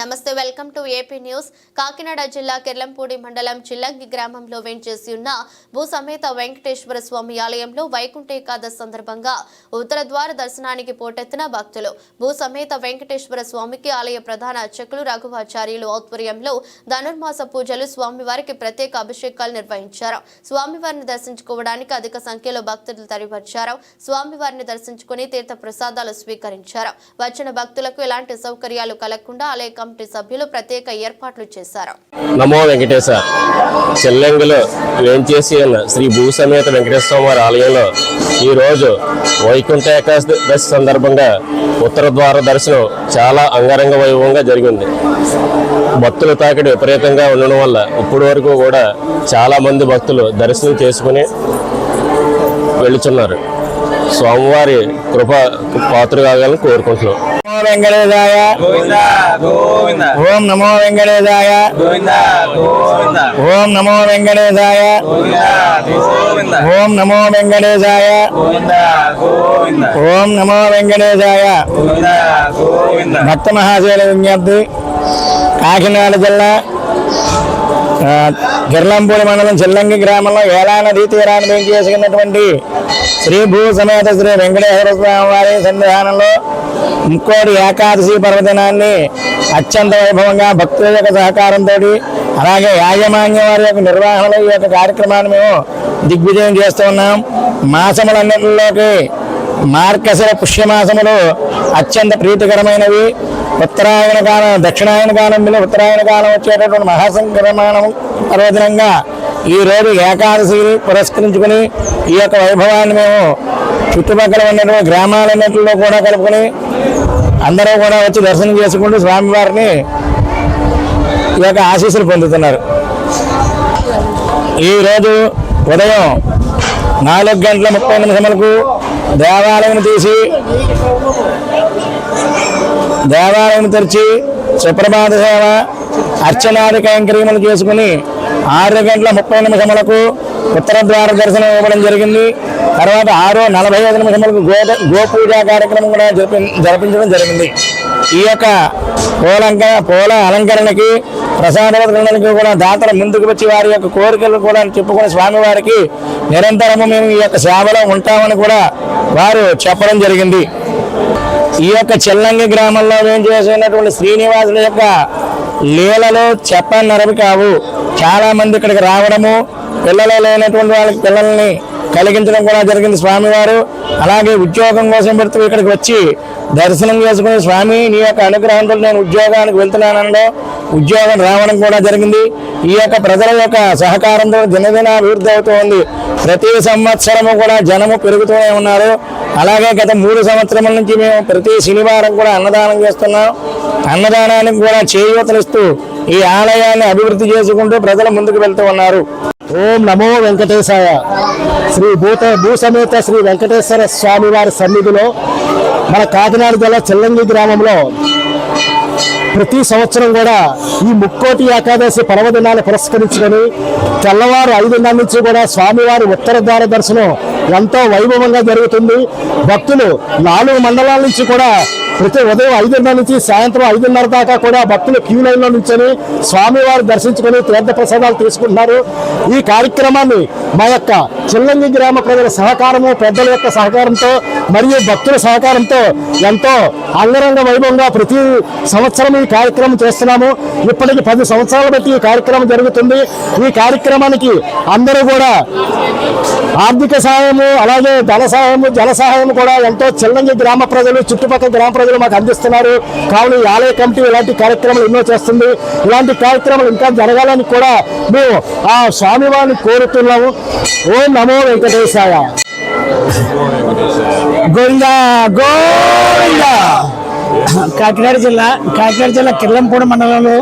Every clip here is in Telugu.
నమస్తే welcome to AP news. Kakinada జిల్లా కిర్లంపూడి మండలం చిల్లంగి గ్రామంలో వెంచేసి ఉన్న భూసమేత వెంకటేశ్వర స్వామి ఆలయంలో వైకుంఠ ఏకాదశి సందర్భంగా ఉత్తర ద్వార దర్శనానికి పోటెత్తిన భక్తులు. భూసమేత వెంకటేశ్వర స్వామికి ఆలయ ప్రధాన అర్చకులు రఘువాచార్యులు ఆధ్వర్యంలో ధనుర్మాస పూజలు స్వామివారికి ప్రత్యేక అభిషేకాలు నిర్వహించారు. స్వామివారిని దర్శించుకోవడానికి అధిక సంఖ్యలో భక్తులు తరలివచ్చారు. స్వామివారిని దర్శించుకుని తీర్థ ప్రసాదాలు స్వీకరించారు. వచ్చిన భక్తులకు ఎలాంటి సౌకర్యాలు కలగకుండా ఆలయ కమిటీ సభ్యులు ప్రత్యేక ఏర్పాట్లు చేశారు. నమో వెంకటేశ. చెల్లెంగులో వేంచేసి ఉన్న శ్రీ భూసమేత వెంకటేశ్వర వారి ఆలయంలో ఈరోజు వైకుంఠ ఏకాదశి సందర్భంగా ఉత్తర ద్వార దర్శనం చాలా అంగరంగ వైభవంగా జరిగింది. భక్తుల తాకిడి విపరీతంగా ఉండడం వల్ల ఇప్పటి వరకు కూడా చాలా మంది భక్తులు దర్శనం చేసుకుని వెళుచున్నారు స్వామివారి కృప పాత్ర కావాలని కోరుకుంటున్నాం. నమో వెంకటేశాయ. గోవింద గోవింద. ఓం నమో వెంకటేశాయ. ఓం నమో వెంకటేశాయ. ఓం నమో వెంకటేశాయ. ఓం నమో వెంకటేశాయ. భక్త మహాశైల విజ్ఞప్తి కాకినాడ జిల్లా గిర్లంపూడి మండలం చిల్లంగి గ్రామంలో ఏలాన నదీ తీరాన్ని పెంచి చేసుకున్నటువంటి శ్రీ భూ సమేత శ్రీ వెంకటేశ్వర స్వామి వారి సన్నిధానంలో ముక్కోటి ఏకాదశి పర్వదినాన్ని అత్యంత వైభవంగా భక్తుల యొక్క సహకారంతో అలాగే యాజమాన్యం వారి యొక్క నిర్వహణలో ఈ యొక్క కార్యక్రమాన్ని మేము దిగ్విజయం చేస్తూ ఉన్నాం. మాసములన్నింటిలోకి మార్గశిర పుష్యమాసములు అత్యంత ప్రీతికరమైనవి. ఉత్తరాయణ కాలం దక్షిణాయన కాలం మీద ఉత్తరాయణ కాలం వచ్చేటటువంటి మహాసంక్రమణం పర్వదినంగా ఈ రోజు ఏకాదశిని పురస్కరించుకుని ఈ యొక్క వైభవాన్ని మేము చుట్టుపక్కల ఉన్నటువంటి గ్రామాలన్నింటిలో కూడా కలుపుకొని అందరూ కూడా వచ్చి దర్శనం చేసుకుంటూ స్వామివారిని ఈ యొక్క ఆశీస్సులు పొందుతున్నారు. ఈరోజు ఉదయం నాలుగు గంటల ముప్పై నిమిషములకు దేవాలయం తీసి దేవాలయం తెరిచి సుప్రభాత సేవ అర్చనాది కైంకర్యములు చేసుకుని ఆరు గంటల ముప్పై నిమిషములకు ఉత్తర ద్వార దర్శనం ఇవ్వడం జరిగింది. తర్వాత ఆరు నలభై ఐదు నిమిషములకు గో గోపూజ కార్యక్రమం కూడా జరిపి జరిపించడం జరిగింది. ఈ యొక్క పూలంక పూల అలంకరణకి ప్రసాద వితరణకి కూడా దాతలు ముందుకు వచ్చి వారి యొక్క కోరికలు కూడా చెప్పుకుని స్వామివారికి నిరంతరము మేము ఈ యొక్క సేవలో ఉంటామని కూడా వారు చెప్పడం జరిగింది. ఈ యొక్క చెల్లంగి గ్రామంలో మేము చేసినటువంటి శ్రీనివాసుల యొక్క లీలలు చెప్పనరవి కావు. చాలా మంది ఇక్కడికి రావడము పిల్లలు లేనటువంటి వాళ్ళకి పిల్లల్ని కలిగించడం కూడా జరిగింది స్వామివారు. అలాగే ఉద్యోగం కోసం పెడుతూ ఇక్కడికి వచ్చి దర్శనం చేసుకుని స్వామి నీ యొక్క అనుగ్రహంతో నేను ఉద్యోగానికి వెళ్తున్నానంలో ఉద్యోగం రావడం కూడా జరిగింది. ఈ యొక్క ప్రజల యొక్క సహకారంతో దినదిన అభివృద్ధి అవుతూ ఉంది. ప్రతి సంవత్సరము కూడా జనము పెరుగుతూనే ఉన్నారు. అలాగే గత మూడు సంవత్సరముల నుంచి మేము ప్రతి శనివారం కూడా అన్నదానం చేస్తున్నాం. అన్నదానానికి కూడా చేయూతనిస్తూ ఈ ఆలయాన్ని అభివృద్ధి చేసుకుంటూ ప్రజలు ముందుకు వెళ్తూ ఉన్నారు. ఓం నమో వెంకటేశాయ. శ్రీ భూత భూసమేత శ్రీ వెంకటేశ్వర స్వామి వారి సన్నిధిలో మన కాకినాడ జిల్లా చెల్లంగి గ్రామంలో ప్రతి సంవత్సరం కూడా ఈ ముక్కోటి ఏకాదశి పర్వదినాన్ని పురస్కరించుకొని తెల్లవారు ఐదున్నర నుంచి కూడా స్వామివారి ఉత్తర ద్వార దర్శనం ఎంతో వైభవంగా జరుగుతుంది. భక్తులు నాలుగు మండలాల నుంచి కూడా ప్రతి ఉదయం ఐదున్నర నుంచి సాయంత్రం ఐదున్నర దాకా కూడా భక్తులు క్యూ లైన్లో నుంచొని స్వామివారి దర్శించుకొని తీర్థ ప్రసాదాలు తీసుకుంటున్నారు. ఈ కార్యక్రమాన్ని మా యొక్క చిల్లంగి గ్రామ ప్రజల సహకారము పెద్దల యొక్క సహకారంతో మరియు భక్తుల సహకారంతో ఎంతో అంగరంగ వైభవంగా ప్రతి సంవత్సరం ఈ కార్యక్రమం చేస్తున్నాము. ఇప్పటికి పది సంవత్సరాల బట్టి ఈ కార్యక్రమం జరుగుతుంది. ఈ కార్యక్రమానికి అందరూ కూడా ఆర్థిక సహాయము అలాగే ధన సహాయము జల సహాయం కూడా ఎంతో చిల్లంగి గ్రామ ప్రజలు చుట్టుపక్కల గ్రామ ప్రజలు మాకు అందిస్తున్నారు. కావున ఈ ఆలయ కమిటీ ఇలాంటి కార్యక్రమాలు ఎన్నో చేస్తుంది. ఇలాంటి కార్యక్రమాలు ఇంకా జరగాలని కూడా మేము ఆ స్వామివారిని కోరుతున్నాము. ఓం నమో వెంకటేశాయ. గోవిందా గోవిందా. కాకినాడ జిల్లా కాకినాడ జిల్లా కిర్లంపూడ మండలంలో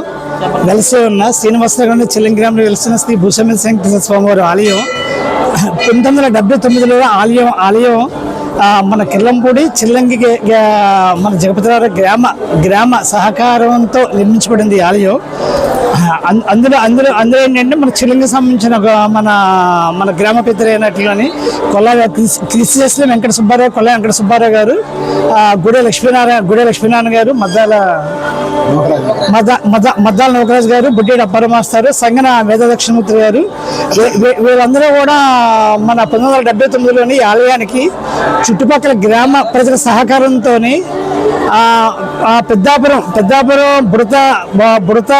వెలిసి ఉన్న శ్రీనివాసనగర్ చెల్లింగ్రామంలో వెలిసిన శ్రీ భూషమేశ్వర వెంకటేశ్వర స్వామివారి ఆలయం. పంతొమ్మిది వందల డెబ్బై తొమ్మిదిలో ఆలయం ఆలయం మన కిర్లంపూడి చిల్లంగి మన జగపతిరావు గ్రామ గ్రామ సహకారంతో నిర్మించబడింది ఆలయం. అందులో అందులో అందులో ఏంటంటే మన చిలంకి సంబంధించిన ఒక మన మన గ్రామ పెద్దలైనట్లుగాని కొల్లా కృషి చేసిన వెంకట సుబ్బారావు కొల్ల వెంకట సుబ్బారావు గారు గుడే లక్ష్మీనారాయణ గుడే లక్ష్మీనారాయణ గారు మద్దాల మద మద్దాల నవకరాజు గారు బుడ్డేడు అప్పారావు సంగన వేద దక్షిణమూర్తి గారు వీళ్ళందరూ కూడా మన పంతొమ్మిది వందల డెబ్బై తొమ్మిదిలోని ఈ ఆలయానికి చుట్టుపక్కల గ్రామ ప్రజల సహకారంతో పెద్దాపురం పెద్దాపురం బుడత బుడత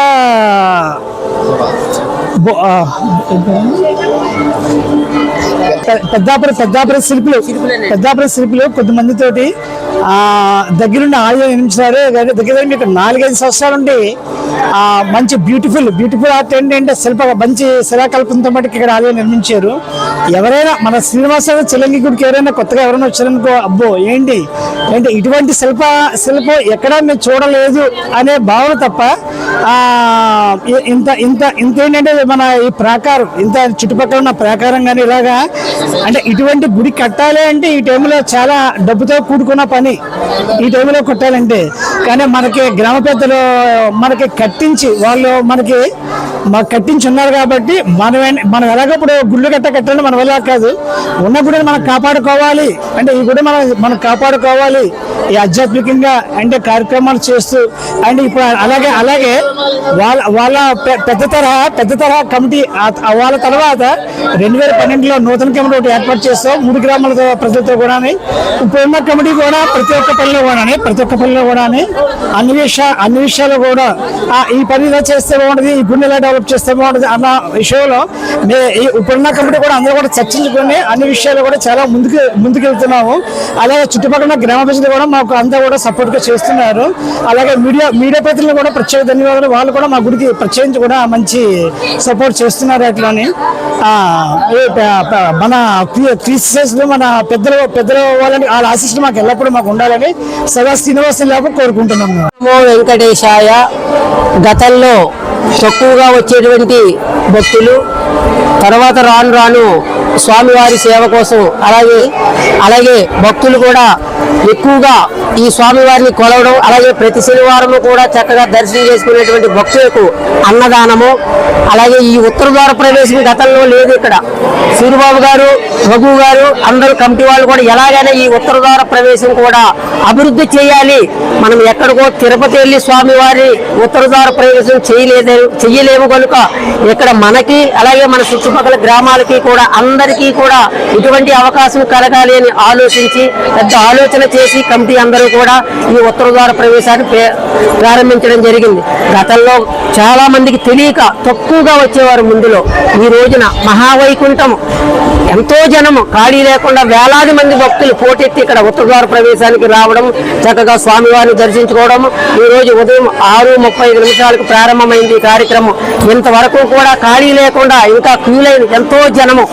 పెద్దాపురం పెద్దాపురం శిల్పులు. పెద్దాపురం శిల్పులు కొద్దిమందితోటి ఆ దగ్గరుండి ఆలయం నిర్మించారు కానీ దగ్గర దగ్గర మీకు నాలుగైదు సంవత్సరాల నుండి ఆ మంచి బ్యూటిఫుల్ బ్యూటిఫుల్ ఆర్ట్ ఏంటంటే శిల్ప మంచి శిలాకల్పంతో మటుకు ఇక్కడ ఆలయం నిర్మించారు. ఎవరైనా మన శ్రీనివాస చిలంగి గుడికి ఎవరైనా కొత్తగా ఎవరైనా వచ్చారనుకో అబ్బో ఏంటి? ఏంటి ఇటువంటి శిల్ప శిల్పం ఎక్కడా మేము చూడలేదు అనే భావన తప్ప ఇంత ఇంత ఇంత ఏంటంటే మన ఈ ప్రాకారం ఇంత చుట్టుపక్కల ఉన్న ప్రాకారం కానీ ఇలాగా అంటే ఇటువంటి గుడి కట్టాలి అంటే ఈ టైంలో చాలా డబ్బుతో కూడుకున్న పని. ఈ టైంలో కొట్టాలంటే. కానీ మనకి గ్రామ పెద్దలు మనకి కట్టించి వాళ్ళు మనకి మాకు కట్టించి ఉన్నారు కాబట్టి మనం మనం ఎలాగప్పుడు గుళ్ళు కట్ట కట్టాలని మన వల్ల కాదు. ఉన్న గుడిని మనం కాపాడుకోవాలి. అంటే ఈ గుడి మనం మనం కాపాడుకోవాలి. ఈ ఆధ్యాత్మికంగా అంటే కార్యక్రమాలు చేస్తూ. అండ్ ఇప్పుడు అలాగే అలాగే వాళ్ళ వాళ్ళ పెద్ద తరహా పెద్ద తరహా కమిటీ వాళ్ళ తర్వాత రెండు వేల పన్నెండులో నూతన కమిటీ ఒకటి ఏర్పాటు చేస్తాం మూడు గ్రామాల ప్రజలతో కూడా ఇప్పుడున్న కమిటీ కూడా ప్రతి ఒక్క పనిలో కూడా ప్రతి ఒక్క పనిలో కూడా అన్ని విషయ అన్ని విషయాలు కూడా ఈ పని ఇలా చేస్తే బాగుంటుంది ఈ గుండె ఇలా డెవలప్ చేస్తే బాగుంటుంది అన్న విషయంలో ఈ ఇప్పుడున్న కమిటీ కూడా అందరూ కూడా చర్చించుకొని అన్ని విషయాలు కూడా చాలా ముందుకు ముందుకెళ్తున్నాము. అలాగే చుట్టుపక్కల గ్రామ ప్రజలు కూడా మాకు అందరూ కూడా సపోర్ట్గా చేస్తున్నారు. అలాగే మీడియా మీడియా ప్రతినిధులు కూడా ప్రత్యేక ధన్యవాదాలు. వాళ్ళు కూడా మా గుడికి ప్రత్యేకించి కూడా మంచి సపోర్ట్ చేస్తున్నారు అట్లని. అని మన క్రిస్టియన్స్లో మన పెద్దలు పెద్దల వాళ్ళని వాళ్ళ ఆశిస్సులు మాకు ఎల్లప్పుడూ మాకు ఉండాలని సదా శ్రీనివాసం లేక కోరుకుంటున్నాము వెంకటేశాయ గతంలో తక్కువగా వచ్చేటువంటి భక్తులు తర్వాత రాను రాను స్వామివారి సేవ కోసం అలాగే అలాగే భక్తులు కూడా ఎక్కువగా ఈ స్వామివారిని కొలవడం అలాగే ప్రతి శనివారము కూడా చక్కగా దర్శనం చేసుకునేటువంటి భక్తులకు అన్నదానము అలాగే ఈ ఉత్తర ద్వార ప్రవేశం గతంలో లేదు ఇక్కడ. సూరిబాబు గారు రఘు గారు అందరూ కమిటీ వాళ్ళు కూడా ఎలాగైనా ఈ ఉత్తర ద్వార ప్రవేశం కూడా అభివృద్ధి చేయాలి. మనం ఎక్కడికో తిరుపతి వెళ్ళి స్వామివారి ఉత్తర ద్వార ప్రవేశం చేయలేదు చెయ్యలేము కనుక ఇక్కడ మనకి అలాగే మన చుట్టుపక్కల గ్రామాలకి కూడా అందరికీ కూడా ఇటువంటి అవకాశం కలగాలి అని ఆలోచించి పెద్ద ఆలోచన చేసి కమిటీ అందరూ కూడా ఈ ఉత్తర ద్వార ప్రవేశాన్ని ప్రారంభించడం జరిగింది. గతంలో చాలా మందికి తెలియక తక్కువగా వచ్చేవారు ముందులో. ఈ రోజున మహావైకుంఠం ఎంతో జనము. ఖాళీ లేకుండా వేలాది మంది భక్తులు పోటెత్తి ఇక్కడ ఉత్తర ద్వార ప్రవేశానికి రావడం చక్కగా స్వామివారిని దర్శించుకోవడం. ఈ రోజు ఉదయం ఆరు ముప్పై నిమిషాలకు ప్రారంభమైంది ఈ కార్యక్రమం. ఇంతవరకు కూడా ఖాళీ లేకుండా ఇంకా క్యూ లైన్ ఎంతో జనము.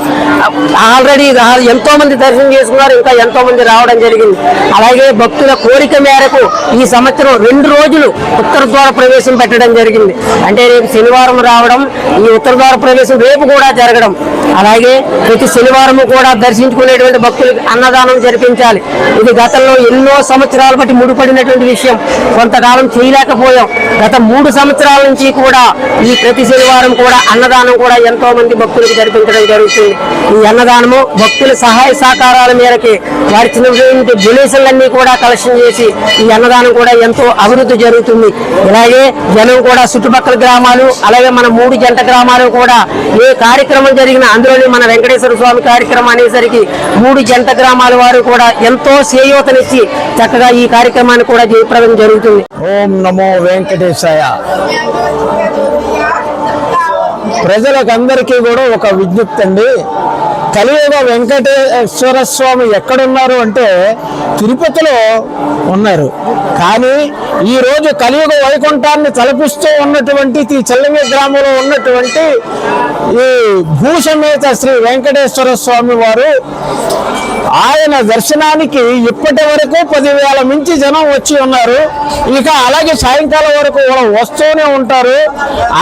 ఆల్రెడీ ఎంతో మంది దర్శనం చేసుకున్నారు ఇంకా ఎంతో మంది రావడం జరిగింది. అలాగే భక్తుల కోరిక మేరకు ఈ సంవత్సరం రెండు రోజులు ఉత్తర ద్వార ప్రవేశం పెట్టడం జరిగింది. అంటే రేపు శనివారం రావడం ఈ ఉత్తర ద్వార ప్రవేశం రేపు కూడా జరగడం. అలాగే ప్రతి శనివారం కూడా దర్శించుకునేటువంటి భక్తులకు అన్నదానం జరిపించాలి. ఇది గతంలో ఎన్నో సంవత్సరాలు బట్టి ముడిపడినటువంటి విషయం. కొంతకాలం చేయలేకపోయాం. గత మూడు సంవత్సరాల నుంచి కూడా ఈ ప్రతి శనివారం కూడా అన్నదానం కూడా ఎంతో మంది భక్తులు భక్తులకు జరిపించడం జరుగుతుంది. ఈ అన్నదానము భక్తుల సహాయ సహకారాల మేరకి వారి చిన్నటువంటి డొనేషన్లన్నీ కూడా కలెక్షన్ చేసి ఈ అన్నదానం కూడా ఎంతో అభివృద్ధి జరుగుతుంది. ఇలాగే జనం కూడా చుట్టుపక్కల గ్రామాలు అలాగే మన మూడు జంట గ్రామాలు కూడా ఏ కార్యక్రమం జరిగినా అందులోని మన వెంకటేశ్వర స్వామి కార్యక్రమం అనేసరికి మూడు జంట గ్రామాల వారు కూడా ఎంతో చేయూతనిచ్చి చక్కగా ఈ కార్యక్రమాన్ని కూడా జయప్రదం జరుగుతుంది. ఓం నమో వెంకటేశాయ. ప్రజలకు అందరికీ కూడా ఒక విజ్ఞప్తి అండి. కలియుగ వెంకటేశ్వర స్వామి ఎక్కడున్నారు అంటే తిరుపతిలో ఉన్నారు. కానీ ఈ రోజు కలియుగ వైకుంఠాన్ని తలపిస్తూ ఉన్నటువంటి ఈ చెల్లంగి గ్రామంలో ఉన్నటువంటి ఈ భూసమేత శ్రీ వెంకటేశ్వర స్వామి వారు ఆయన దర్శనానికి ఇప్పటి వరకు పదివేల మించి జనం వచ్చి ఉన్నారు. ఇక అలాగే సాయంకాలం వరకు వస్తూనే ఉంటారు.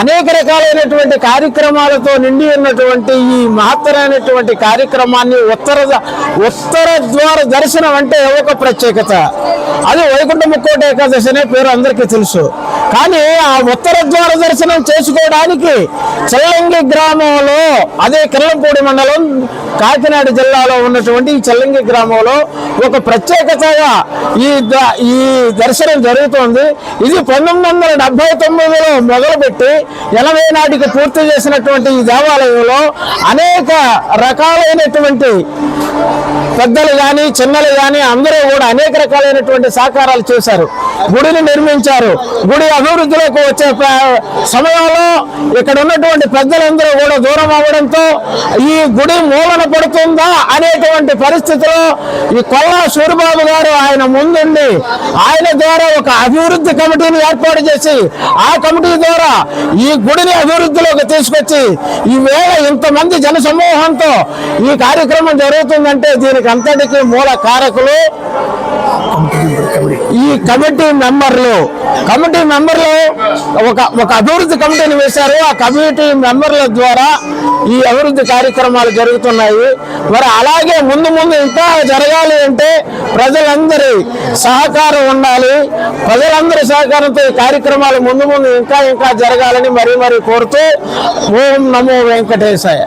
అనేక రకాలైనటువంటి కార్యక్రమాలతో నిండి ఉన్నటువంటి ఈ మహత్తరమైనటువంటి కార్యక్రమాన్ని ఉత్తర ఉత్తర ద్వార దర్శనం అంటే ఒక ప్రత్యేకత. అది వైకుంఠ ఏకాదశి అనే పేరు అందరికీ తెలుసు. కానీ ఆ ఉత్తర ద్వార దర్శనం చేసుకోవడానికి చెల్లంగి గ్రామంలో అదే కిల్లంపూడి మండలం కాకినాడ జిల్లాలో ఉన్నటువంటి ఈ చెల్లంగి గ్రామంలో ఒక ప్రత్యేకతగా ఈ ఈ దర్శనం జరుగుతోంది. ఇది పంతొమ్మిది వందల డెబ్బై తొమ్మిదిలో మొదలుపెట్టి ఎనభై నాటికి పూర్తి చేసినటువంటి ఈ దేవాలయంలో అనేక రకాలైనటువంటి పెద్దలు కానీ చిన్నలు కానీ అందరూ కూడా అనేక రకాలైనటువంటి సహకారాలు చేశారు. గుడిని నిర్మించారు. గుడి అభివృద్ధిలోకి వచ్చే సమయంలో ఇక్కడ ఉన్నటువంటి పెద్దలందరూ కూడా దూరం అవ్వడంతో ఈ గుడి మూలన పడుతుందా అనేటువంటి పరిస్థితిలో ఈ కొల్లా సూరిబాబు గారు ఆయన ముందుండి ఆయన ద్వారా ఒక అభివృద్ధి కమిటీని ఏర్పాటు చేసి ఆ కమిటీ ద్వారా ఈ గుడిని అభివృద్ధిలోకి తీసుకొచ్చి ఈ ఇంతమంది జన సమూహంతో ఈ కార్యక్రమం జరుగుతుందంటే దీనికి అంతటికీ మూల కారకులు ఈ కమిటీ మెంబర్లు కమిటీ మెంబర్లు ఒక ఒక అభివృద్ధి కమిటీని వేశారు. ఆ కమిటీ మెంబర్ల ద్వారా ఈ అభివృద్ధి కార్యక్రమాలు జరుగుతున్నాయి. మరి అలాగే ముందు ముందు ఇంకా జరగాలి అంటే ప్రజలందరి సహకారం ఉండాలి. ప్రజలందరి సహకారంతో ఈ కార్యక్రమాలు ముందు ముందు ఇంకా ఇంకా జరగాలని మరీ మరీ కోరుతూ ఓం నమో వెంకటేశాయ.